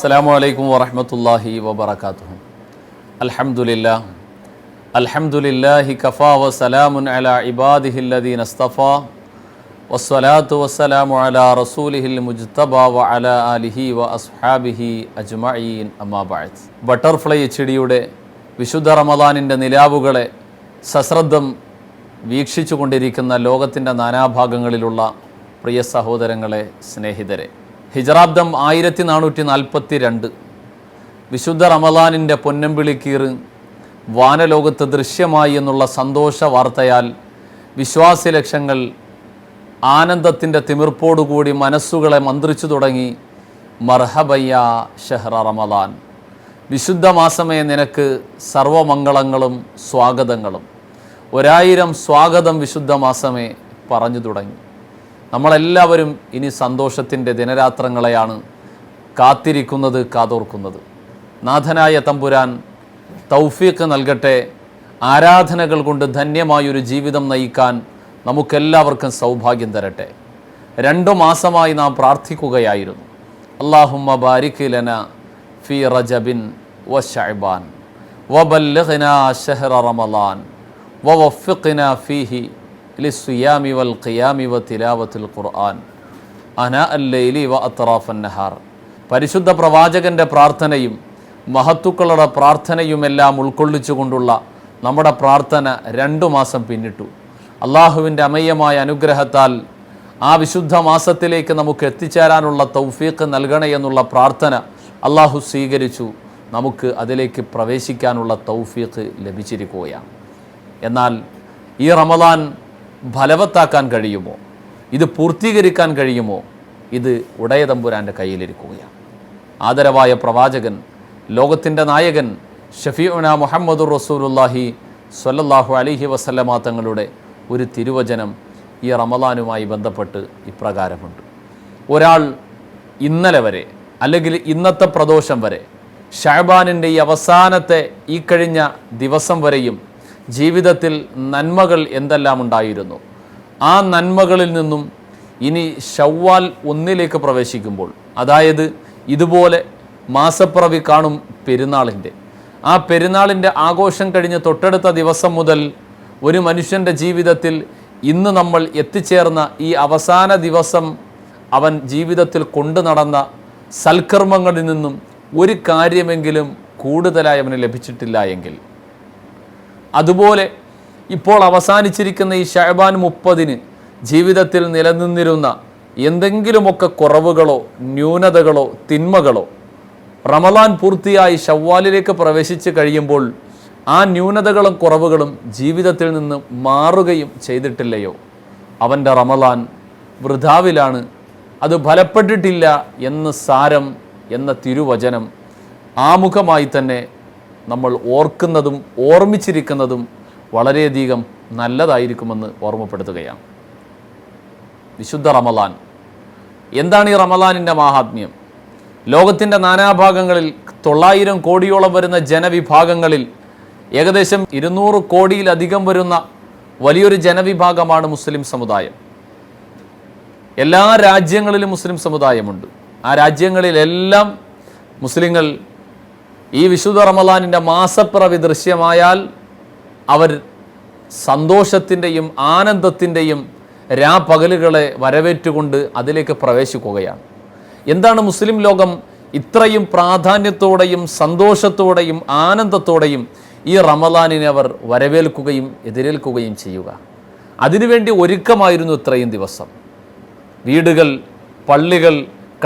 അസ്സാം വലൈക്കും വറഹമത്തല്ലാഹി വബർക്കാത്തു അലഹമുല്ല അലഹമുല്ലാഹി കഫാ വസലാമുൻ അല ഇബാദിഹില്ലദീൻ അസ്തഫാ വസ്സലാത്തു വസ്സലാമു അല റസൂലിഹിൽ മുജ്തബ വ അല അലിഹി വ അസ്ഹാബിഹി അജ്മഈൻ. അമ്മാബാഴ് ബട്ടർഫ്ലൈ ചെടിയുടെ വിശുദ്ധ റമദാനിന്റെ നിലാവുകളെ സശ്രദ്ധം വീക്ഷിച്ചു കൊണ്ടിരിക്കുന്ന ലോകത്തിന്റെ നാനാഭാഗങ്ങളിലുള്ള പ്രിയ സഹോദരങ്ങളെ സ്നേഹിതരെ. ഹിജറാബ്ദം ആയിരത്തി നാനൂറ്റി നാൽപ്പത്തി രണ്ട് വിശുദ്ധ റമദാനിന്റെ പൊന്നമ്പിളിക്കീർ വാനലോകത്ത് ദൃശ്യമായി എന്നുള്ള സന്തോഷ വാർത്തയാൽ വിശ്വാസി ലക്ഷങ്ങൾ ആനന്ദത്തിന്റെ തിമിർപ്പോടുകൂടി മനസ്സുകളെ മന്ത്രിച്ചു തുടങ്ങി മർഹബയ്യ ഷെഹ്റ റമദാൻ. വിശുദ്ധ മാസമേ നിനക്ക് സർവമംഗളങ്ങളും സ്വാഗതങ്ങളും. ഒരായിരം സ്വാഗതം വിശുദ്ധ മാസമേ പറഞ്ഞു തുടങ്ങി. നമ്മളെല്ലാവരും ഇനി സന്തോഷത്തിന്റെ ദിനരാത്രങ്ങളെയാണ് കാത്തിരിക്കുന്നത് കാതോർക്കുന്നത്. നാഥനായ തമ്പുരാൻ തൗഫീഖ് നൽകട്ടെ. ആരാധനകൾ കൊണ്ട് ധന്യമായൊരു ജീവിതം നയിക്കാൻ നമുക്കെല്ലാവർക്കും സൗഭാഗ്യം തരട്ടെ. രണ്ടു മാസമായി നാം പ്രാർത്ഥിക്കുകയായിരുന്നു. അള്ളാഹുമ്മ ബാരിക് ലന ഫി റജബിൻ വ ഷഅബാൻ വബല്ലിഗ്ന ഷഹ്റ റമളാൻ വവഫിഖ്ന ഫീഹി ലിസ്സിയാമി വൽ ഖിയാമി വ തിലാവത്തുൽ ഖുർആൻ. അന അല്ലൈലി വ അത്റാഫൻ നഹാർ. പരിശുദ്ധ പ്രവാചകന്റെ പ്രാർത്ഥനയും മഹത്തുക്കളുടെ പ്രാർത്ഥനയുമെല്ലാം ഉൾക്കൊള്ളിച്ചുകൊണ്ടുള്ള നമ്മുടെ പ്രാർത്ഥന രണ്ടു മാസം പിന്നിട്ടു. അള്ളാഹുവിന്റെ അമയമായ അനുഗ്രഹത്താൽ ആ വിശുദ്ധ മാസത്തിലേക്ക് നമുക്ക് എത്തിച്ചേരാനുള്ള തൗഫീഖ് നൽകണേ എന്നുള്ള പ്രാർത്ഥന അള്ളാഹു സ്വീകരിച്ചു. നമുക്ക് അതിലേക്ക് പ്രവേശിക്കാനുള്ള തൗഫീഖ് ലഭിച്ചിരിക്കുകയാണ്. എന്നാൽ ഈ റമദാൻ ഫലവത്താക്കാൻ കഴിയുമോ? ഇത് പൂർത്തീകരിക്കാൻ കഴിയുമോ? ഇത് ഉടയതമ്പുരാന്റെ കയ്യിലിരിക്കുകയാണ്. ആദരവായ പ്രവാചകൻ ലോകത്തിന്റെ നായകൻ ഷഫീഉന മുഹമ്മദുർ റസൂലുല്ലാഹി സ്വല്ലല്ലാഹു അലിഹി വസല്ലമ തങ്ങളുടെ ഒരു തിരുവചനം ഈ റമദാനുമായി ബന്ധപ്പെട്ട് ഇപ്രകാരമുണ്ട്. ഒരാൾ ഇന്നലെ വരെ അല്ലെങ്കിൽ ഇന്നത്തെ പ്രദോഷം വരെ ഷാബാനിന്റെ ഈ അവസാനത്തെ ഈ കഴിഞ്ഞ ദിവസം വരെയും ജീവിതത്തിൽ നന്മകൾ എന്തെല്ലാം ഉണ്ടായിരുന്നു? ആ നന്മകളിൽ നിന്നും ഇനി ഷവ്വാൽ ഒന്നിലേക്ക് പ്രവേശിക്കുമ്പോൾ അതായത് ഇതുപോലെ മാസപ്പിറവി കാണും പെരുന്നാളിന്റെ. ആ പെരുന്നാളിന്റെ ആഘോഷം കഴിഞ്ഞ് തൊട്ടടുത്ത ദിവസം മുതൽ ഒരു മനുഷ്യന്റെ ജീവിതത്തിൽ ഇന്ന് നമ്മൾ എത്തിച്ചേർന്ന ഈ അവസാന ദിവസം അവൻ ജീവിതത്തിൽ കൊണ്ടു നടന്ന സൽക്കർമ്മങ്ങളിൽ നിന്നും ഒരു കാര്യമെങ്കിലും കൂടുതലായി അവന് ലഭിച്ചിട്ടില്ല എങ്കിൽ അതുപോലെ ഇപ്പോൾ അവസാനിച്ചിരിക്കുന്ന ഈ ഷഹബാൻ മുപ്പതിന് ജീവിതത്തിൽ നിലനിന്നിരുന്ന എന്തെങ്കിലുമൊക്കെ കുറവുകളോ ന്യൂനതകളോ തിന്മകളോ റമലാൻ പൂർത്തിയായി ഷവ്വാലിലേക്ക് പ്രവേശിച്ച് കഴിയുമ്പോൾ ആ ന്യൂനതകളും കുറവുകളും ജീവിതത്തിൽ നിന്ന് മാറുകയും ചെയ്തിട്ടില്ലയോ? അവന്റെ റമലാൻ വൃഥാവിലാണ്. അത് ഫലപ്പെട്ടിട്ടില്ല എന്ന് സാരം എന്ന തിരുവചനം ആമുഖമായി തന്നെ നമ്മൾ ഓർക്കുന്നതും ഓർമ്മിച്ചിരിക്കുന്നതും വളരെയധികം നല്ലതായിരിക്കുമെന്ന് ഓർമ്മപ്പെടുത്തുകയാണ്. വിശുദ്ധ റമലാൻ എന്താണ് ഈ റമലാനിന്റെ മാഹാത്മ്യം? ലോകത്തിന്റെ നാനാഭാഗങ്ങളിൽ തൊള്ളായിരം കോടിയോളം വരുന്ന ജനവിഭാഗങ്ങളിൽ ഏകദേശം ഇരുന്നൂറ് കോടിയിലധികം വരുന്ന വലിയൊരു ജനവിഭാഗമാണ് മുസ്ലിം സമുദായം. എല്ലാ രാജ്യങ്ങളിലും മുസ്ലിം സമുദായമുണ്ട്. ആ രാജ്യങ്ങളിലെല്ലാം മുസ്ലിങ്ങൾ ഈ വിശുദ്ധ റമലാനിന്റെ മാസപ്പിറവി ദൃശ്യമായാൽ അവർ സന്തോഷത്തിന്റെയും ആനന്ദത്തിന്റെയും രാപകലുകളെ വരവേറ്റുകൊണ്ട് അതിലേക്ക് പ്രവേശിക്കുകയാണ്. എന്താണ് മുസ്ലിം ലോകം ഇത്രയും പ്രാധാന്യത്തോടെയും സന്തോഷത്തോടെയും ആനന്ദത്തോടെയും ഈ റമലാനിനെ അവർ വരവേൽക്കുകയും എതിരേൽക്കുകയും ചെയ്യുക. അതിനുവേണ്ടി ഒരുക്കമായിരുന്നു ഇത്രയും ദിവസം. വീടുകൾ പള്ളികൾ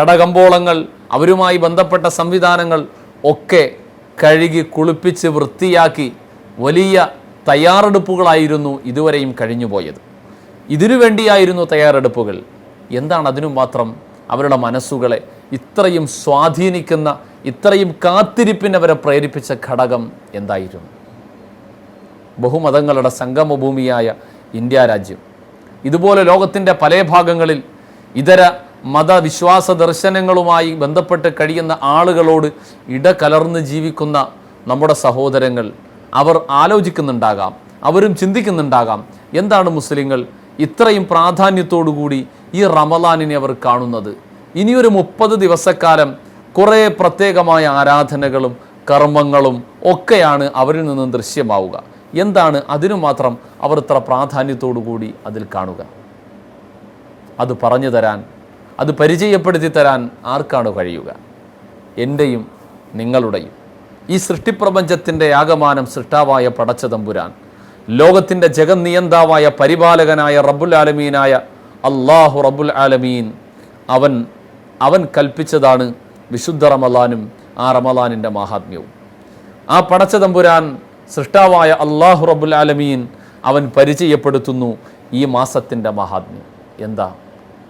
കടകമ്പോളങ്ങൾ അവരുമായി ബന്ധപ്പെട്ട സംവിധാനങ്ങൾ ഒക്കെ കഴുകി കുളിപ്പിച്ച് വൃത്തിയാക്കി വലിയ തയ്യാറെടുപ്പുകളായിരുന്നു ഇതുവരെയും കഴിഞ്ഞുപോയത്. ഇതിനു വേണ്ടിയായിരുന്നു തയ്യാറെടുപ്പുകൾ. എന്താണ് അതിനു മാത്രം അവരുടെ മനസ്സുകളെ ഇത്രയും സ്വാധീനിക്കുന്ന ഇത്രയും കാത്തിരിപ്പിനവരെ പ്രേരിപ്പിച്ച ഘടകം എന്തായിരുന്നു? ബഹുമതങ്ങളുടെ സംഗമഭൂമിയായ ഇന്ത്യ രാജ്യം. ഇതുപോലെ ലോകത്തിന്റെ പല ഭാഗങ്ങളിൽ ഇതര മതവിശ്വാസ ദർശനങ്ങളുമായി ബന്ധപ്പെട്ട് കഴിയുന്ന ആളുകളോട് ഇടകലർന്ന് ജീവിക്കുന്ന നമ്മുടെ സഹോദരങ്ങൾ അവർ ആലോചിക്കുന്നുണ്ടാകാം അവരും ചിന്തിക്കുന്നുണ്ടാകാം എന്താണ് മുസ്ലിങ്ങൾ ഇത്രയും പ്രാധാന്യത്തോടുകൂടി ഈ റമലാനിനെ അവർ കാണുന്നത്. ഇനിയൊരു മുപ്പത് ദിവസക്കാലം കുറേ പ്രത്യേകമായ ആരാധനകളും കർമ്മങ്ങളും ഒക്കെയാണ് അവരിൽ നിന്നും ദൃശ്യമാവുക. എന്താണ് അതിനു മാത്രം അവർ ഇത്ര പ്രാധാന്യത്തോടു കൂടി അതിൽ കാണുക? അത് പറഞ്ഞു തരാൻ അത് പരിചയപ്പെടുത്തി തരാൻ ആർക്കാണ് കഴിയുക? എന്റെയും നിങ്ങളുടെയും. ഈ സൃഷ്ടിപ്രപഞ്ചത്തിന്റെ ആകമാനം സൃഷ്ടാവായ പടച്ച തമ്പുരാൻ ലോകത്തിന്റെ ജഗന്നിയന്താവായ പരിപാലകനായ റബ്ബുൽ ആലമീനായ അള്ളാഹു റബ്ബുൽ ആലമീൻ അവൻ അവൻ കൽപ്പിച്ചതാണ് വിശുദ്ധ റമലാനും ആ റമലാനിന്റെ മഹാത്മ്യവും. ആ പടച്ച തമ്പുരാൻ സൃഷ്ടാവായ അള്ളാഹു റബ്ബുൽ ആലമീൻ അവൻ പരിചയപ്പെടുത്തുന്നു ഈ മാസത്തിന്റെ മഹാത്മ്യം. എന്താ?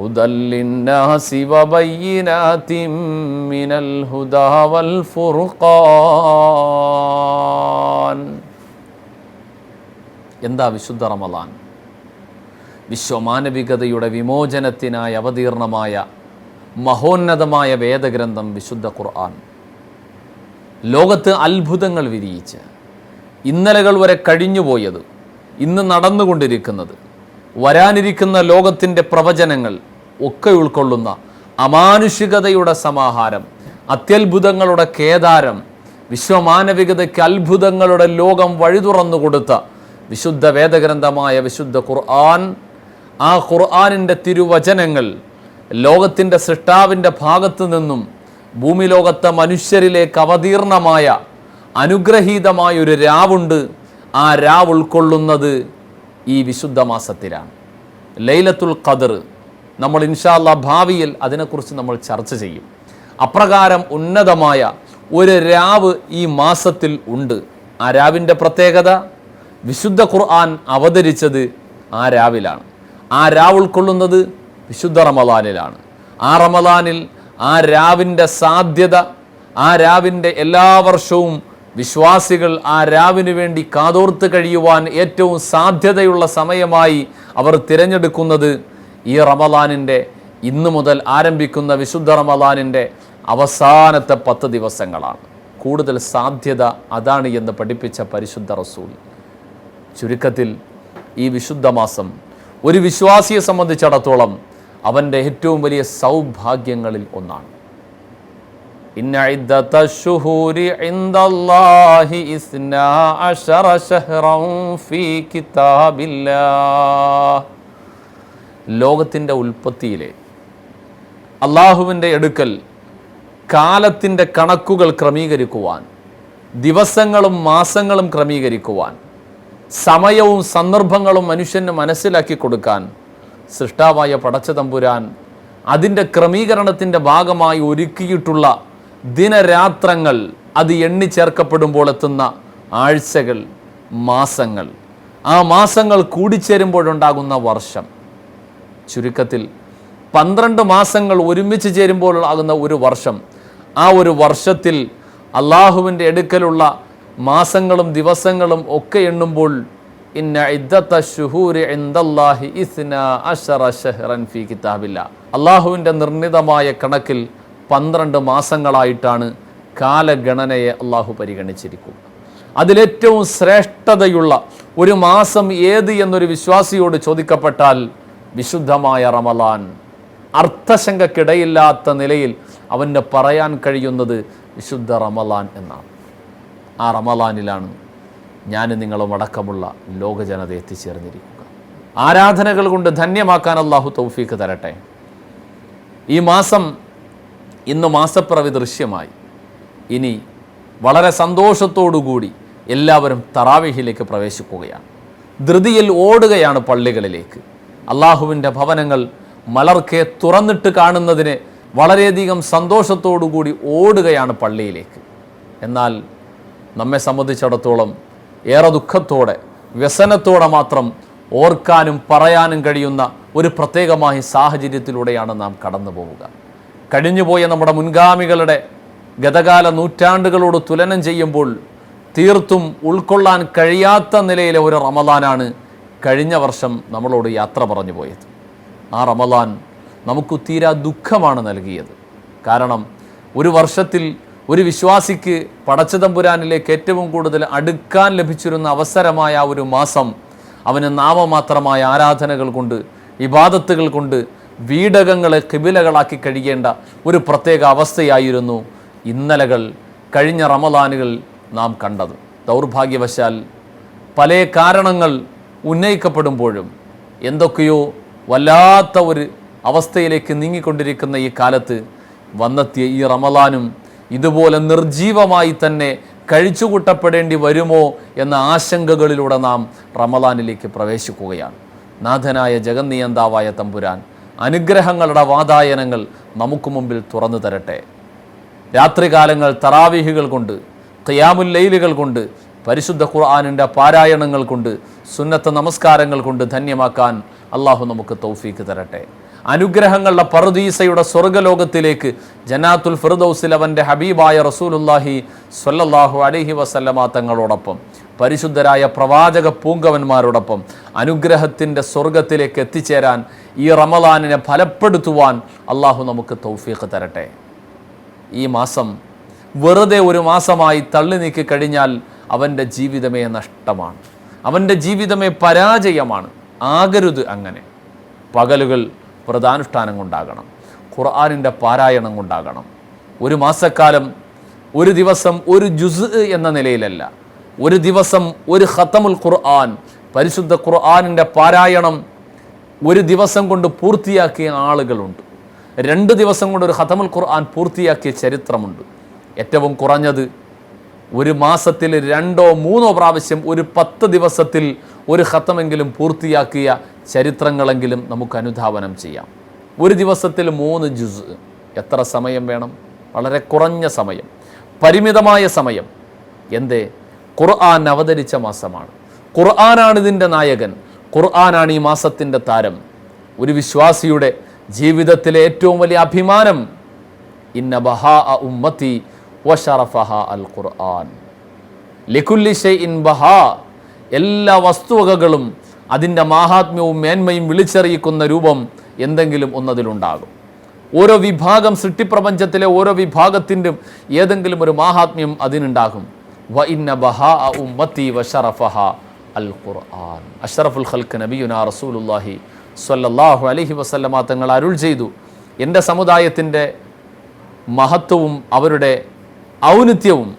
هدى للناس وبينات من الهدى والفرقان എന്താ വിശുദ്ധ റമലാൻ വിശ്വമാനവികതയുടെ വിമോചനത്തിനായി അവതീർണമായ മഹോന്നതമായ വേദഗ്രന്ഥം വിശുദ്ധ ഖുർആൻ ലോകത്ത് അത്ഭുതങ്ങൾ വിരിയിച്ച് ഇന്നലകൾ വരെ കഴിഞ്ഞുപോയത് ഇന്ന് നടന്നുകൊണ്ടിരിക്കുന്നത് വരാനിരിക്കുന്ന ലോകത്തിൻ്റെ പ്രവചനങ്ങൾ ഒക്കെ ഉൾക്കൊള്ളുന്ന അമാനുഷികതയുടെ സമാഹാരം അത്യത്ഭുതങ്ങളുടെ കേദാരം വിശ്വമാനവികതയ്ക്ക് അത്ഭുതങ്ങളുടെ ലോകം വഴി തുറന്നു കൊടുത്ത വിശുദ്ധ വേദഗ്രന്ഥമായ വിശുദ്ധ ഖുർആൻ ആ ഖുർആാനിന്റെ തിരുവചനങ്ങൾ ലോകത്തിന്റെ സൃഷ്ടാവിന്റെ ഭാഗത്തു നിന്നും ഭൂമിലോകത്തെ മനുഷ്യരിലേക്ക് അവതീർണമായ അനുഗ്രഹീതമായ ഒരു രാവുണ്ട്. ആ രാവ് ഉൾക്കൊള്ളുന്നത് ഈ വിശുദ്ധ മാസത്തിലാണ്. ലൈലത്തുൽ ഖദർ നമ്മൾ ഇൻഷാല്ല ഭാവിയിൽ അതിനെക്കുറിച്ച് നമ്മൾ ചർച്ച ചെയ്യും. അപ്രകാരം ഉന്നതമായ ഒരു രാവ് ഈ മാസത്തിൽ ഉണ്ട്. ആ രാവിന്റെ പ്രത്യേകത? വിശുദ്ധ ഖുർആൻ അവതരിച്ചത് ആ രാവിലാണ്. ആ രാവ് ഉൾക്കൊള്ളുന്നത് വിശുദ്ധ റമദാനിലാണ്. ആ റമദാനിൽ ആ രാവിന്റെ സാധ്യത ആ രാവിന്റെ എല്ലാ വർഷവും വിശ്വാസികൾ ആ രാവിന് വേണ്ടി കാതോർത്ത് കഴിയുവാൻ ഏറ്റവും സാധ്യതയുള്ള സമയമായി അവർ തിരഞ്ഞെടുക്കുന്നത് ഈ റമദാനിന്റെ ഇന്നു മുതൽ ആരംഭിക്കുന്ന വിശുദ്ധ റമദാനിന്റെ അവസാനത്തെ പത്ത് ദിവസങ്ങളാണ്. കൂടുതൽ സാധ്യത അതാണ് എന്ന് പഠിപ്പിച്ച പരിശുദ്ധ റസൂൽ. ചുരുക്കത്തിൽ ഈ വിശുദ്ധ മാസം ഒരു വിശ്വാസിയെ സംബന്ധിച്ചിടത്തോളം അവന്റെ ഏറ്റവും വലിയ സൗഭാഗ്യങ്ങളിൽ ഒന്നാണ്. ഇന്ന ലോകത്തിന്റെ ഉൽപ്പത്തിയിലെ അള്ളാഹുവിന്റെ എടുക്കൽ കാലത്തിന്റെ കണക്കുകൾ ക്രമീകരിക്കുവാൻ ദിവസങ്ങളും മാസങ്ങളും ക്രമീകരിക്കുവാൻ സമയവും സന്ദർഭങ്ങളും മനുഷ്യന് മനസ്സിലാക്കി കൊടുക്കാൻ സൃഷ്ടാവായ പടച്ച തമ്പുരാൻ അതിന്റെ ക്രമീകരണത്തിന്റെ ഭാഗമായി ഒരുക്കിയിട്ടുള്ള ദിനരാത്രങ്ങൾ അത് എണ്ണി ചേർക്കപ്പെടുമ്പോൾ എത്തുന്ന ആഴ്ചകൾ മാസങ്ങൾ. ആ മാസങ്ങൾ കൂടിച്ചേരുമ്പോഴുണ്ടാകുന്ന വർഷം. ചുരുക്കത്തിൽ പന്ത്രണ്ട് മാസങ്ങൾ ഒരുമിച്ച് ചേരുമ്പോൾ ആകുന്ന ഒരു വർഷം. ആ ഒരു വർഷത്തിൽ അള്ളാഹുവിന്റെ എടുക്കലുള്ള മാസങ്ങളും ദിവസങ്ങളും ഒക്കെ എണ്ണുമ്പോൾ ഇന്ന കിതാബില്ല. അള്ളാഹുവിന്റെ നിർണിതമായ കണക്കിൽ പന്ത്രണ്ട് മാസങ്ങളായിട്ടാണ് കാലഗണനയെ അള്ളാഹു പരിഗണിച്ചിരിക്കുക. അതിലേറ്റവും ശ്രേഷ്ഠതയുള്ള ഒരു മാസം ഏത് എന്നൊരു വിശ്വാസിയോട് ചോദിക്കപ്പെട്ടാൽ വിശുദ്ധമായ റമലാൻ അർത്ഥശങ്കക്കിടയില്ലാത്ത നിലയിൽ അവന് പറയാൻ കഴിയുന്നത് വിശുദ്ധ റമലാൻ എന്നാണ്. ആ റമലാനിലാണ് ഞാൻ നിങ്ങളും അടക്കമുള്ള ലോകജനത എത്തിച്ചേർന്നിരിക്കുക. ആരാധനകൾ കൊണ്ട് ധന്യമാക്കാൻ അള്ളാഹു തൗഫീക്ക് തരട്ടെ. ഈ മാസം ഇന്ന് മാസപ്പിറവി ദൃശ്യമായി ഇനി വളരെ സന്തോഷത്തോടുകൂടി എല്ലാവരും തറാവിഹിലേക്ക് പ്രവേശിക്കുകയാണ്. ധൃതിയിൽ ഓടുകയാണ് പള്ളികളിലേക്ക്. അള്ളാഹുവിന്റെ ഭവനങ്ങൾ മലർക്കെ തുറന്നിട്ട് കാണുന്നതിന് വളരെയധികം സന്തോഷത്തോടുകൂടി ഓടുകയാണ് പള്ളിയിലേക്ക്. എന്നാൽ നമ്മെ സംബന്ധിച്ചിടത്തോളം ഏറെ ദുഃഖത്തോടെ വ്യസനത്തോടെ മാത്രം ഓർക്കാനും പറയാനും കഴിയുന്ന ഒരു പ്രത്യേകമായ സാഹചര്യത്തിലൂടെയാണ് നാം കടന്നു പോവുക. കഴിഞ്ഞുപോയ നമ്മുടെ മുൻഗാമികളുടെ ഗതകാല നൂറ്റാണ്ടുകളോട് തുലനം ചെയ്യുമ്പോൾ തീർത്തും ഉൾക്കൊള്ളാൻ കഴിയാത്ത നിലയിലെ ഒരു റമദാനാണ് കഴിഞ്ഞ വർഷം നമ്മളോട് യാത്ര പറഞ്ഞു പോയത്. ആ റമദാൻ നമുക്ക് തീരാ ദുഃഖമാണ് നൽകിയത്. കാരണം ഒരു വർഷത്തിൽ ഒരു വിശ്വാസിക്ക് പടച്ചതമ്പുരാനിലേക്ക് ഏറ്റവും കൂടുതൽ അടുക്കാൻ ലഭിച്ചിരുന്ന അവസരമായ ആ ഒരു മാസം അവന് നാമമാത്രമായ ആരാധനകൾ കൊണ്ട് ഇബാദത്തുകൾ കൊണ്ട് വീടകങ്ങളെ കിബിലകളാക്കി കഴിയേണ്ട ഒരു പ്രത്യേക അവസ്ഥയായിരുന്നു ഇന്നലകൾ കഴിഞ്ഞ റമദാനുകൾ നാം കണ്ടത്. ദൗർഭാഗ്യവശാൽ പല കാരണങ്ങൾ ഉന്നയിക്കപ്പെടുമ്പോഴും എന്തൊക്കെയോ വല്ലാത്ത ഒരു അവസ്ഥയിലേക്ക് നീങ്ങിക്കൊണ്ടിരിക്കുന്ന ഈ കാലത്ത് വന്നെത്തിയ ഈ റമദാനും ഇതുപോലെ നിർജീവമായി തന്നെ കഴിച്ചുകൂട്ടപ്പെടേണ്ടി വരുമോ എന്ന ആശങ്കകളിലൂടെ നാം റമദാനിലേക്ക് പ്രവേശിക്കുകയാണ്. നാഥനായ ജഗന്നിയന്താവായ തമ്പുരാൻ അനുഗ്രഹങ്ങളുടെ വാതായനങ്ങൾ നമുക്ക് മുമ്പിൽ തുറന്നു തരട്ടെ. രാത്രികാലങ്ങൾ തറാവിഹികൾ കൊണ്ട് ഖിയാമുൽ ലൈലുകൾ കൊണ്ട് പരിശുദ്ധ ഖുർആാനിന്റെ പാരായണങ്ങൾ കൊണ്ട് സുന്നത്ത നമസ്കാരങ്ങൾ കൊണ്ട് ധന്യമാക്കാൻ അള്ളാഹു നമുക്ക് തൗഫീക്ക് തരട്ടെ. അനുഗ്രഹങ്ങളുടെ പറുദീസയുടെ സ്വർഗലോകത്തിലേക്ക് ജനാത്തുൽ ഫിർദൌസിൽ അവന്റെ ഹബീബായ റസൂലുല്ലാഹി സ്വല്ലല്ലാഹു അലഹി വസല്ലമ തങ്ങളോടൊപ്പം പരിശുദ്ധരായ പ്രവാചക പൂങ്കവന്മാരോടൊപ്പം അനുഗ്രഹത്തിന്റെ സ്വർഗത്തിലേക്ക് എത്തിച്ചേരാൻ ഈ റമദാനിനെ ഫലപ്പെടുത്തുവാൻ അള്ളാഹു നമുക്ക് തൗഫീഖ് തരട്ടെ. ഈ മാസം വെറുതെ ഒരു മാസമായി തള്ളി നീക്കി കഴിഞ്ഞാൽ അവന്റെ ജീവിതമേ നഷ്ടമാണ്. അവന്റെ ജീവിതമേ പരാജയമാണ്. ആകരുത് അങ്ങനെ. പകലുകൾ വ്രതാനുഷ്ഠാനം കൊണ്ടാകണം. ഖുർആാനിന്റെ പാരായണം കൊണ്ടാകണം. ഒരു മാസക്കാലം ഒരു ദിവസം ഒരു ജുസ് എന്ന നിലയിലല്ല. ഒരു ദിവസം ഒരു ഖത്തമുൽ ഖുർആൻ പരിശുദ്ധ ഖുർആാനിന്റെ പാരായണം ഒരു ദിവസം കൊണ്ട് പൂർത്തിയാക്കിയ ആളുകളുണ്ട്. രണ്ട് ദിവസം കൊണ്ട് ഒരു ഖത്തമുൽ ഖുർആൻ പൂർത്തിയാക്കിയ ചരിത്രമുണ്ട്. ഏറ്റവും കുറഞ്ഞത് ഒരു മാസത്തിൽ രണ്ടോ മൂന്നോ പ്രാവശ്യം ഒരു പത്ത് ദിവസത്തിൽ ഒരു ഹത്തമെങ്കിലും പൂർത്തിയാക്കിയ ചരിത്രങ്ങളെങ്കിലും നമുക്ക് അനുധാവനം ചെയ്യാം. ഒരു ദിവസത്തിൽ മൂന്ന് ജുസ് എത്ര സമയം വേണം? വളരെ കുറഞ്ഞ സമയം. പരിമിതമായ സമയം. എന്തേ? ഖുർആൻ അവതരിച്ച മാസമാണ്. ഖുർആനാണ് ഇതിന്റെ നായകൻ. ഖുർആനാണ് ഈ മാസത്തിന്റെ താരം. ഒരു വിശ്വാസിയുടെ ജീവിതത്തിലെ ഏറ്റവും വലിയ അഭിമാനം. ഇന്ന ബഹാ ഉമ്മത്തി വഷറഫഹ അൽ ഖുർആൻ ലിക്കുല്ലി ഷൈഇൻ ബഹാ. എല്ലാ വസ്തുവകകളും അതിന്റെ മാഹാത്മ്യവും മേന്മയും വിളിച്ചറിയിക്കുന്ന രൂപം എന്തെങ്കിലും ഒന്നതിലുണ്ടാകും. ഓരോ വിഭാഗം സൃഷ്ടിപ്രപഞ്ചത്തിലെ ഓരോ വിഭാഗത്തിന്റെയും ഏതെങ്കിലും ഒരു മാഹാത്മ്യം അതിനുണ്ടാകും. വ ഇന്ന ബഹാ ഉമ്മത്തി വഷറഫഹ അൽ ഖുർആൻ അഷറഫുൽ ഖൽക്ക് നബിയുന റസൂലുല്ലാഹി സ്വല്ലല്ലാഹു അലഹി വസല്ലമ തങ്ങൾ അരുൾ ചെയ്തു. എന്റെ സമുദായത്തിന്റെ മഹത്വവും അവരുടെ ഔന്നിത്യവും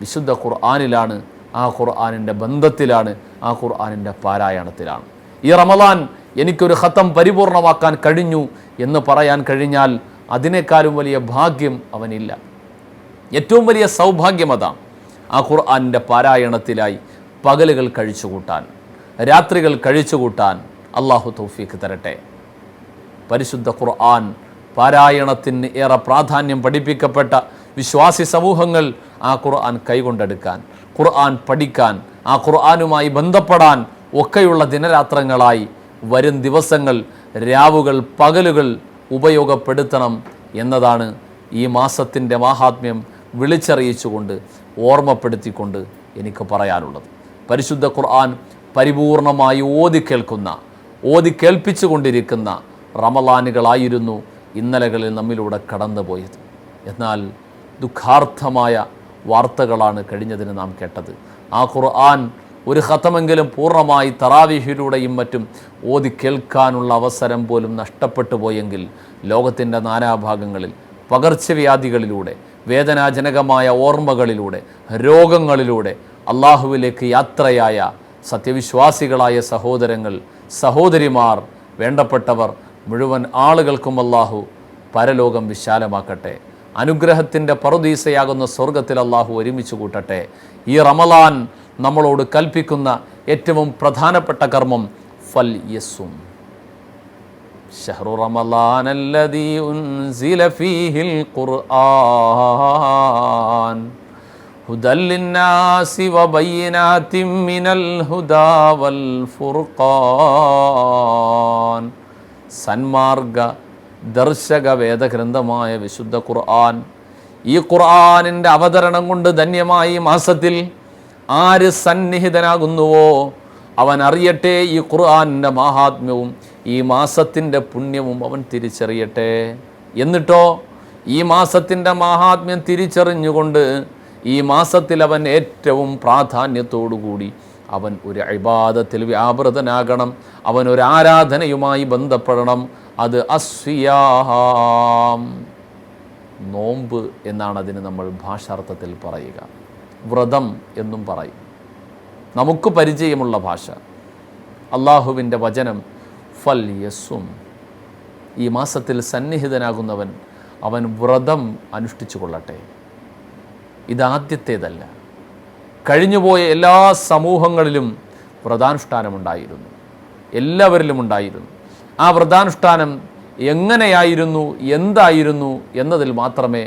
വിശുദ്ധ ഖുർആാനിലാണ് ആ ഖുർആാനിന്റെ ബന്ധത്തിലാണ് ആ ഖുർആാനിന്റെ പാരായണത്തിലാണ്. ഈ റമദാൻ എനിക്കൊരു ഹത്തം പരിപൂർണമാക്കാൻ കഴിഞ്ഞു എന്ന് പറയാൻ കഴിഞ്ഞാൽ അതിനേക്കാളും വലിയ ഭാഗ്യം അവനില്ല. ഏറ്റവും വലിയ സൗഭാഗ്യം അതാണ് ആ ഖുർആാനിന്റെ പാരായണത്തിലായി പകലുകൾ കഴിച്ചുകൂട്ടാൻ രാത്രികൾ കഴിച്ചുകൂട്ടാൻ അള്ളാഹു തൗഫീക്ക് തരട്ടെ. പരിശുദ്ധ ഖുർആൻ പാരായണത്തിന് ഏറെ പ്രാധാന്യം പഠിപ്പിക്കപ്പെട്ട വിശ്വാസി സമൂഹങ്ങൾ ആ ഖുർആൻ കൈകൊണ്ടെടുക്കാൻ ഖുർആൻ പഠിക്കാൻ ആ ഖുർആനുമായി ബന്ധപ്പെടാൻ ഒക്കെയുള്ള ദിനരാത്രങ്ങളായി വരും ദിവസങ്ങൾ രാവുകൾ പകലുകൾ ഉപയോഗപ്പെടുത്തണം എന്നതാണ് ഈ മാസത്തിന്റെ മാഹാത്മ്യം വിളിച്ചറിയിച്ചുകൊണ്ട് ഓർമ്മപ്പെടുത്തിക്കൊണ്ട് എനിക്ക് പറയാനുള്ളത്. പരിശുദ്ധ ഖുർആൻ പരിപൂർണമായി ഓതി കേൾക്കുന്ന ഓതി കേൾപ്പിച്ചു കൊണ്ടിരിക്കുന്ന റമലാനുകളായിരുന്നു ഇന്നലകളിൽ നമ്മിലൂടെ കടന്നുപോയത്. എന്നാൽ ദുഃഖാർത്ഥമായ വാർത്തകളാണ് കഴിഞ്ഞതിന് നാം കേട്ടത്. ആ ഖുർആൻ ഒരു ഖത്തമെങ്കിലും പൂർണമായി തറാവിഹിലൂടെയും മറ്റും ഓതി കേൾക്കാനുള്ള അവസരം പോലും നഷ്ടപ്പെട്ടു പോയെങ്കിൽ ലോകത്തിന്റെ നാനാഭാഗങ്ങളിൽ പകർച്ചവ്യാധികളിലൂടെ വേദനാജനകമായ ഓർമ്മകളിലൂടെ രോഗങ്ങളിലൂടെ അള്ളാഹുവിലേക്ക് യാത്രയായ സത്യവിശ്വാസികളായ സഹോദരങ്ങൾ സഹോദരിമാർ വേണ്ടപ്പെട്ടവർ മുഴുവൻ ആളുകൾക്കും അള്ളാഹു പരലോകം വിശാലമാക്കട്ടെ. അനുഗ്രഹത്തിൻ്റെ പറുദീസയാകുന്ന സ്വർഗത്തിൽ അള്ളാഹു ഒരുമിച്ച് കൂട്ടട്ടെ ഈ റമലാൻ നമ്മളോട് കൽപ്പിക്കുന്ന ഏറ്റവും പ്രധാനപ്പെട്ട കർമ്മം ഫൽ യസും شهر رمضان الذي أنزل فيه القرآن هدى للناس وبينات من الهدى والفرقان സന്മാർഗ ദർശക വേദഗ്രന്ഥമായ വിശുദ്ധ ഖുർആൻ. ഈ ഖുർആാനിന്റെ അവതരണം കൊണ്ട് ധന്യമായി മാസത്തിൽ ആര് സന്നിഹിതനാകുന്നുവോ അവൻ അറിയട്ടെ ഈ ഖുർആാനിന്റെ മഹാത്മ്യവും ഈ മാസത്തിന്റെ പുണ്യവും അവൻ തിരിച്ചറിയട്ടെ. എന്നിട്ടോ ഈ മാസത്തിന്റെ മഹാത്മ്യം തിരിച്ചറിഞ്ഞുകൊണ്ട് ഈ മാസത്തിൽ അവൻ ഏറ്റവും പ്രാധാന്യത്തോടുകൂടി അവൻ ഒരു അഭിബാധത്തിൽ വ്യാപൃതനാകണം. അവൻ ഒരു ആരാധനയുമായി ബന്ധപ്പെടണം. അത് അസ്വിയാഹാം. നോമ്പ് എന്നാണ് അതിന് നമ്മൾ ഭാഷാർത്ഥത്തിൽ പറയുക. വ്രതം എന്നും പറയും. നമുക്ക് പരിചയമുള്ള ഭാഷ. അള്ളാഹുവിന്റെ വചനം ഫൽ യസ്സും ഈ മാസത്തിൽ സന്നിഹിതനാകുന്നവൻ അവൻ വ്രതം അനുഷ്ഠിച്ചു കൊള്ളട്ടെ ഇതാദ്യത്തേതല്ല. കഴിഞ്ഞുപോയ എല്ലാ സമൂഹങ്ങളിലും വ്രതാനുഷ്ഠാനമുണ്ടായിരുന്നു. എല്ലാവരിലും ഉണ്ടായിരുന്നു. ആ വ്രതാനുഷ്ഠാനം എങ്ങനെയായിരുന്നു എന്തായിരുന്നു എന്നതിൽ മാത്രമേ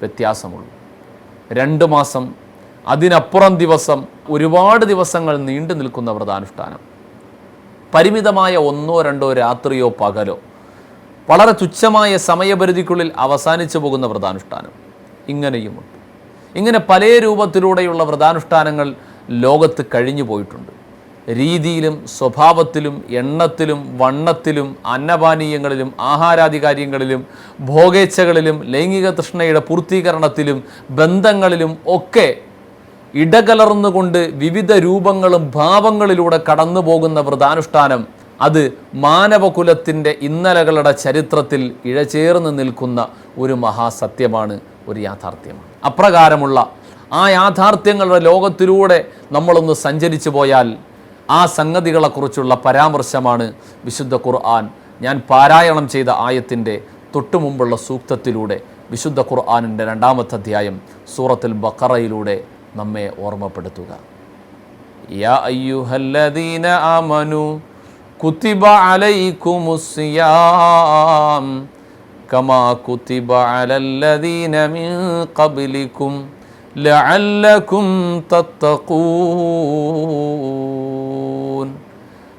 വ്യത്യാസമുള്ളൂ. രണ്ട് മാസം അതിനപ്പുറം ദിവസം ഒരുപാട് ദിവസങ്ങൾ നീണ്ടു നിൽക്കുന്ന വ്രതാനുഷ്ഠാനം. പരിമിതമായ ഒന്നോ രണ്ടോ രാത്രിയോ പകലോ. വളരെ തുച്ഛമായ സമയപരിധിക്കുള്ളിൽ അവസാനിച്ചു പോകുന്ന വ്രതാനുഷ്ഠാനം ഇങ്ങനെയുമുണ്ട്. ഇങ്ങനെ പല രൂപത്തിലൂടെയുള്ള വ്രതാനുഷ്ഠാനങ്ങൾ ലോകത്ത് കഴിഞ്ഞു പോയിട്ടുണ്ട്. രീതിയിലും സ്വഭാവത്തിലും എണ്ണത്തിലും വണ്ണത്തിലും അന്നപാനീയങ്ങളിലും ആഹാരാധികാര്യങ്ങളിലും ഭോഗേച്ഛകളിലും ലൈംഗിക തൃഷ്ണയുടെ പൂർത്തീകരണത്തിലും ബന്ധങ്ങളിലും ഒക്കെ ഇടകലർന്നുകൊണ്ട് വിവിധ രൂപങ്ങളും ഭാവങ്ങളിലൂടെ കടന്നു പോകുന്ന വ്രതാനുഷ്ഠാനം അത് മാനവകുലത്തിന്റെ ഇന്നലകളുടെ ചരിത്രത്തിൽ ഇഴചേർന്ന് നിൽക്കുന്ന ഒരു മഹാസത്യമാണ് ഒരു യാഥാർത്ഥ്യമാണ്. അപ്രകാരമുള്ള ആ യാഥാർത്ഥ്യങ്ങളുടെ ലോകത്തിലൂടെ നമ്മളൊന്ന് സഞ്ചരിച്ചു പോയാൽ ആ സംഗതികളെക്കുറിച്ചുള്ള പരാമർശമാണ് വിശുദ്ധ ഖുർആൻ. ഞാൻ പാരായണം ചെയ്ത ആയത്തിന്റെ തൊട്ടുമുമ്പുള്ള സൂക്തത്തിലൂടെ വിശുദ്ധ ഖുർആാനിന്റെ രണ്ടാമത്തെ അധ്യായം സൂറത്തിൽ ബക്കറയിലൂടെ നമ്മെ ഓർമ്മപ്പെടുത്തുക. യാ അയ്യുഹല്ലദീന ആമനു കുത്തിബ അലൈക്കുമുസ്സിയാം കമാ കുത്തിബ അലല്ലദീന മിൻ ഖബ്ലിക്കും ലഅല്ലകും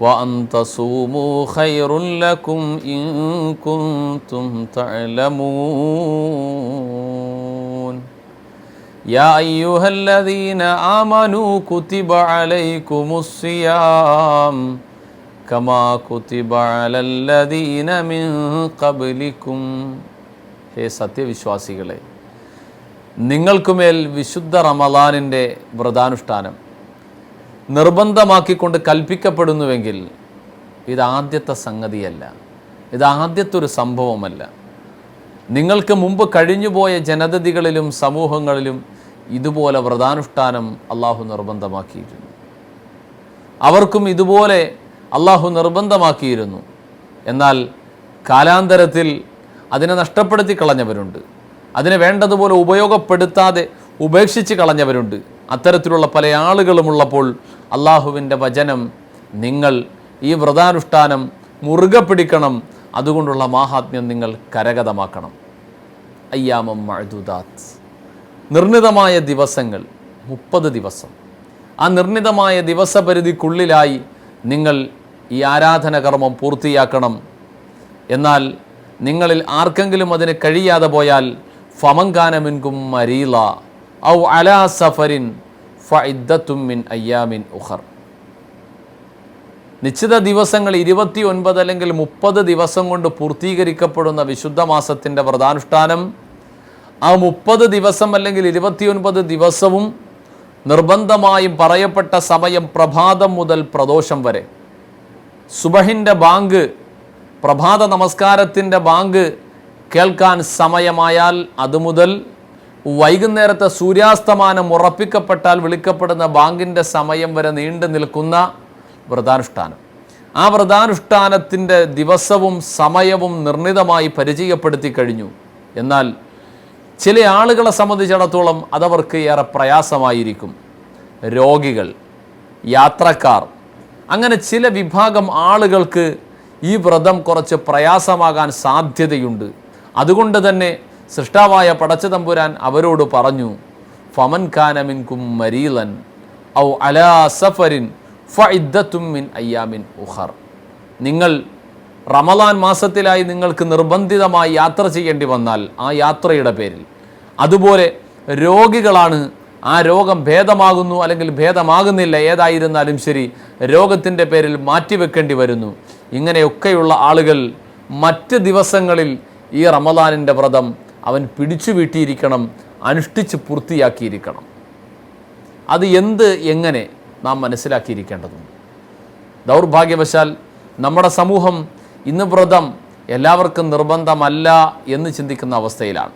وأن تصوموا خير لكم إن كنتم تعلمون يا أيها الذين آمنوا كتب عليكم الصيام كما كتب على الذين من قبلكم ഹേ സത്യവിശ്വാസികളെ നിങ്ങൾക്കുമേൽ വിശുദ്ധ റമദാനിൻ്റെ വ്രതാനുഷ്ഠാനം നിർബന്ധമാക്കിക്കൊണ്ട് കൽപ്പിക്കപ്പെടുന്നുവെങ്കിൽ ഇതാദ്യത്തെ സംഗതിയല്ല. ഇതാദ്യത്തെ ഒരു സംഭവമല്ല. നിങ്ങൾക്ക് മുമ്പ് കഴിഞ്ഞുപോയ ജനതതികളിലും സമൂഹങ്ങളിലും ഇതുപോലെ വ്രതാനുഷ്ഠാനം അള്ളാഹു നിർബന്ധമാക്കിയിരുന്നു. അവർക്കും ഇതുപോലെ അള്ളാഹു നിർബന്ധമാക്കിയിരുന്നു. എന്നാൽ കാലാന്തരത്തിൽ അതിനെ നഷ്ടപ്പെടുത്തി കളഞ്ഞവരുണ്ട്. അതിനെ വേണ്ടതുപോലെ ഉപയോഗപ്പെടുത്താതെ ഉപേക്ഷിച്ച് കളഞ്ഞവരുണ്ട്. അത്തരത്തിലുള്ള പല ആളുകളുമുള്ളപ്പോൾ അള്ളാഹുവിന്റെ വചനം നിങ്ങൾ ഈ വ്രതാനുഷ്ഠാനം മുറുകെ പിടിക്കണം. അതുകൊണ്ടുള്ള മാഹാത്മ്യം നിങ്ങൾ കരഗതമാക്കണം. അയ്യാമം മഴുദാത് നിർണിതമായ ദിവസങ്ങൾ മുപ്പത് ദിവസം. ആ നിർണിതമായ ദിവസപരിധിക്കുള്ളിലായി നിങ്ങൾ ഈ ആരാധന കർമ്മം പൂർത്തിയാക്കണം. എന്നാൽ നിങ്ങളിൽ ആർക്കെങ്കിലും അതിന് കഴിയാതെ പോയാൽ ഫമങ്കാനമിൻകും മരീല ഔ അലാ അയ്യാമിൻ ഉഖർ. നിശ്ചിത ദിവസങ്ങൾ ഇരുപത്തി ഒൻപത് അല്ലെങ്കിൽ മുപ്പത് ദിവസം കൊണ്ട് പൂർത്തീകരിക്കപ്പെടുന്ന വിശുദ്ധ മാസത്തിന്റെ വ്രതാനുഷ്ഠാനം ആ മുപ്പത് ദിവസം അല്ലെങ്കിൽ ഇരുപത്തിയൊൻപത് ദിവസവും നിർബന്ധമായും പറയപ്പെട്ട സമയം പ്രഭാതം മുതൽ പ്രദോഷം വരെ. സുബഹിന്റെ ബാങ്ക് പ്രഭാത നമസ്കാരത്തിന്റെ ബാങ്ക് കേൾക്കാൻ സമയമായാൽ അതുമുതൽ വൈകുന്നേരത്തെ സൂര്യാസ്തമാനം ഉറപ്പിക്കപ്പെട്ടാൽ വിളിക്കപ്പെടുന്ന ബാങ്കിന്റെ സമയം വരെ നീണ്ടു നിൽക്കുന്ന വ്രതാനുഷ്ഠാനം. ആ വ്രതാനുഷ്ഠാനത്തിന്റെ ദിവസവും സമയവും നിർണിതമായി പരിചയപ്പെടുത്തി കഴിഞ്ഞു. എന്നാൽ ചില ആളുകളെ സംബന്ധിച്ചിടത്തോളം അതവർക്ക് ഏറെ പ്രയാസമായിരിക്കും. രോഗികൾ യാത്രക്കാർ അങ്ങനെ ചില വിഭാഗം ആളുകൾക്ക് ഈ വ്രതം കുറച്ച് പ്രയാസമാകാൻ സാധ്യതയുണ്ട്. അതുകൊണ്ട് തന്നെ സൃഷ്ടാവായ പടച്ചതമ്പുരാൻ അവരോട് പറഞ്ഞു ഫമൻ ഖാനമിൻകും മരീലൻ ഔ അലാ സഫരിൻ ഫുമിൻ മിൻ അയ്യാമിൻ ഉഹർ നിങ്ങൾ റമലാൻ മാസത്തിലായി നിങ്ങൾക്ക് നിർബന്ധിതമായി യാത്ര ചെയ്യേണ്ടി വന്നാൽ ആ യാത്രയുടെ പേരിൽ. അതുപോലെ രോഗികളാണ് ആ രോഗം ഭേദമാകുന്നു അല്ലെങ്കിൽ ഭേദമാകുന്നില്ല ഏതായിരുന്നാലും ശരി രോഗത്തിന്റെ പേരിൽ മാറ്റിവെക്കേണ്ടി വരുന്നു. ഇങ്ങനെയൊക്കെയുള്ള ആളുകൾ മറ്റ് ദിവസങ്ങളിൽ ഈ റമദാനിന്റെ വ്രതം അവൻ പിടിച്ചു വീട്ടിയിരിക്കണം അനുഷ്ഠിച്ച് പൂർത്തിയാക്കിയിരിക്കണം. അത് എന്ത് എങ്ങനെ നാം മനസ്സിലാക്കിയിരിക്കേണ്ടതുണ്ട്? ദൗർഭാഗ്യവശാൽ നമ്മുടെ സമൂഹം ഇന്ന് വ്രതം എല്ലാവർക്കും നിർബന്ധമല്ല എന്ന് ചിന്തിക്കുന്ന അവസ്ഥയിലാണ്.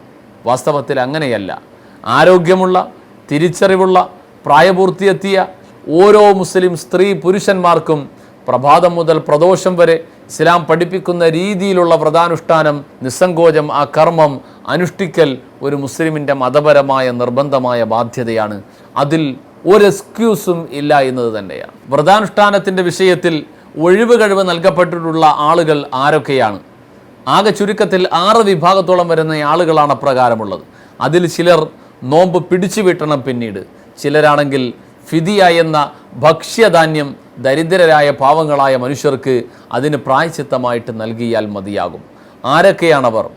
വാസ്തവത്തിൽ അങ്ങനെയല്ല. ആരോഗ്യമുള്ള തിരിച്ചറിവുള്ള പ്രായപൂർത്തിയെത്തിയ ഓരോ മുസ്ലിം സ്ത്രീ പുരുഷന്മാർക്കും പ്രഭാതം മുതൽ പ്രദോഷം വരെ ഇസ്ലാം പഠിപ്പിക്കുന്ന രീതിയിലുള്ള വ്രതാനുഷ്ഠാനം നിസ്സങ്കോചം ആ കർമ്മം അനുഷ്ഠിക്കൽ ഒരു മുസ്ലിമിന്റെ മതപരമായ നിർബന്ധമായ ബാധ്യതയാണ്. അതിൽ ഒരു എക്സ്ക്യൂസും ഇല്ല എന്നത് തന്നെയാണ്. വ്രതാനുഷ്ഠാനത്തിന്റെ വിഷയത്തിൽ ഒഴിവ് കഴിവ് നൽകപ്പെട്ടിട്ടുള്ള ആളുകൾ ആരൊക്കെയാണ്? ആകെ ചുരുക്കത്തിൽ ആറ് വിഭാഗത്തോളം വരുന്ന ആളുകളാണ് അപ്രകാരമുള്ളത്. അതിൽ ചിലർ നോമ്പ് പിടിച്ചു വീട്ടണം പിന്നീട്. ചിലരാണെങ്കിൽ ഫിദിയ എന്ന ഭക്ഷ്യധാന്യം ദരിദ്രരായ പാവങ്ങളായ മനുഷ്യർക്ക് അതിന് പ്രായച്ചിത്തമായിട്ട് നൽകിയാൽ മതിയാകും. ആരൊക്കെയാണവർ?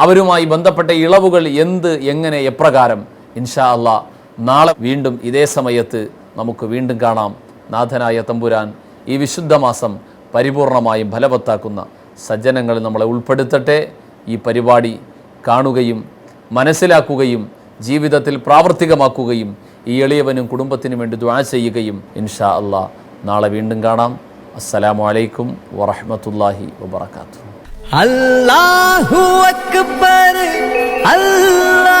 അവരുമായി ബന്ധപ്പെട്ട ഇളവുകൾ എന്ത് എങ്ങനെ എപ്രകാരം? ഇൻഷാ അല്ല നാളെ വീണ്ടും ഇതേ സമയത്ത് നമുക്ക് വീണ്ടും കാണാം. നാഥനായ തമ്പുരാൻ ഈ വിശുദ്ധ മാസം പരിപൂർണമായും ഫലവത്താക്കുന്ന സജ്ജനങ്ങൾ നമ്മളെ ഉൾപ്പെടുത്തട്ടെ. ഈ പരിപാടി കാണുകയും മനസ്സിലാക്കുകയും ജീവിതത്തിൽ പ്രാവർത്തികമാക്കുകയും ഈ എളിയവനും കുടുംബത്തിനും വേണ്ടി ദ്വാ ചെയ്യുകയും ഇൻഷാ അള്ളാ നാളെ വീണ്ടും കാണാം. അസ്സലാമു അലൈക്കും വറഹമത്തല്ലാഹി വാത്ത അല്ലാഹു അക്ബർ അല്ലാ